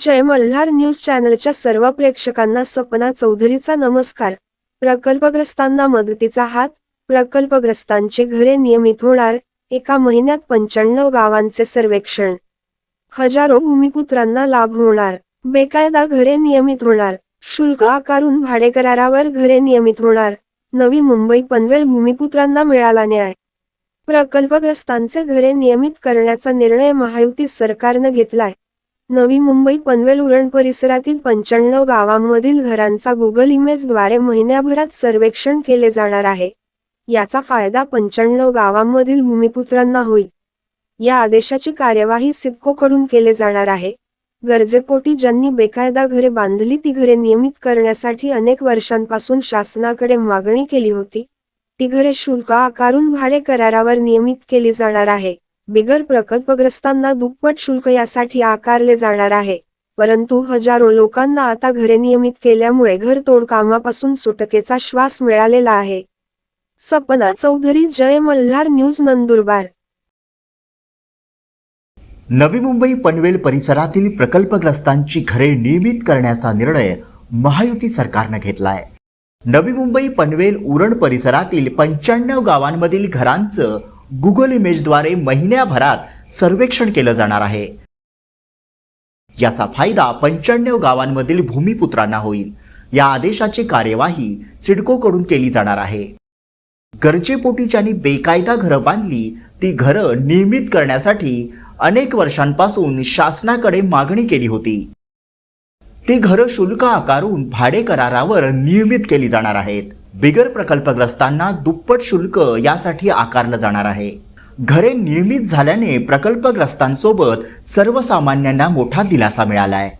जय Malhar news चॅनलच्या सर्व प्रेक्षकांना सपना चौधरीचा नमस्कार. प्रकल्पग्रस्तांना मदतीचा हात प्रकल्पग्रस्तांचे घरे नियमित होणार एका महिन्यात पंच्याण्णव गावांचे सर्वेक्षण. हजारो भूमिपुत्रांना लाभ होणार बेकायदा घरे नियमित होणार शुल्क आकारून भाडेकरारावर घरे नियमित होणार नवी मुंबई पनवेल भूमिपुत्रांना मिळाला न्याय. प्रकल्पग्रस्तांचे घरे नियमित करण्याचा निर्णय महायुती सरकारनं घेतलाय. नवी मुंबई पनवेल उरण परिसरातील पंच्याण्णव गावांमधील घरांचा गुगल इमेजद्वारे महिन्याभरात सर्वेक्षण केले जाणार आहे. याचा फायदा पंच्याण्णव गावांमधील भूमिपुत्रांना होईल. या आदेशाची कार्यवाही सिडकोकडून केले जाणार आहे. गरजेपोटी ज्यांनी बेकायदा घरे बांधली ती घरे नियमित करण्यासाठी अनेक वर्षांपासून शासनाकडे मागणी केली होती. ती घरे शुल्क आकारून भाडे करारावर नियमित केली जाणार आहे. बिगर प्रकल्पग्रस्तांना दुप्पट शुल्क यासाठी आकारले जाणार आहे. परंतु हजारो लोकांना आता घरे नियमित केल्यामुळे घरतोड कामापासून सुटकेचा श्वास मिळालेला आहे. सपना चौधरी जय मल्हार न्यूज नंदुरबार. नवी मुंबई पनवेल परिसरातील प्रकल्पग्रस्तांची घरे नियमित करण्याचा निर्णय महायुती सरकारनं घेतलाय. नवी मुंबई पनवेल उरण परिसरातील पंच्याण्णव गावांमधील घरांचं गुगल इमेजद्वारे महिन्याभरात सर्वेक्षण केलं जाणार आहे. याचा फायदा पंच्याण्णव गावांमधील भूमिपुत्रांना होईल. या आदेशाची कार्यवाही सिडकोकडून केली जाणार आहे. गरजेपोटी ज्यांनी बेकायदा घरं बांधली ती घरं नियमित करण्यासाठी अनेक वर्षांपासून शासनाकडे मागणी केली होती. ती घरं शुल्क आकारून भाडे करारावर नियमित केली जाणार आहेत. बिगर प्रकल्पग्रस्तांना दुप्पट शुल्क यासाठी आकारलं जाणार आहे. घरे नियमित झाल्याने प्रकल्पग्रस्तांसोबत सर्वसामान्यांना मोठा दिलासा मिळालाय.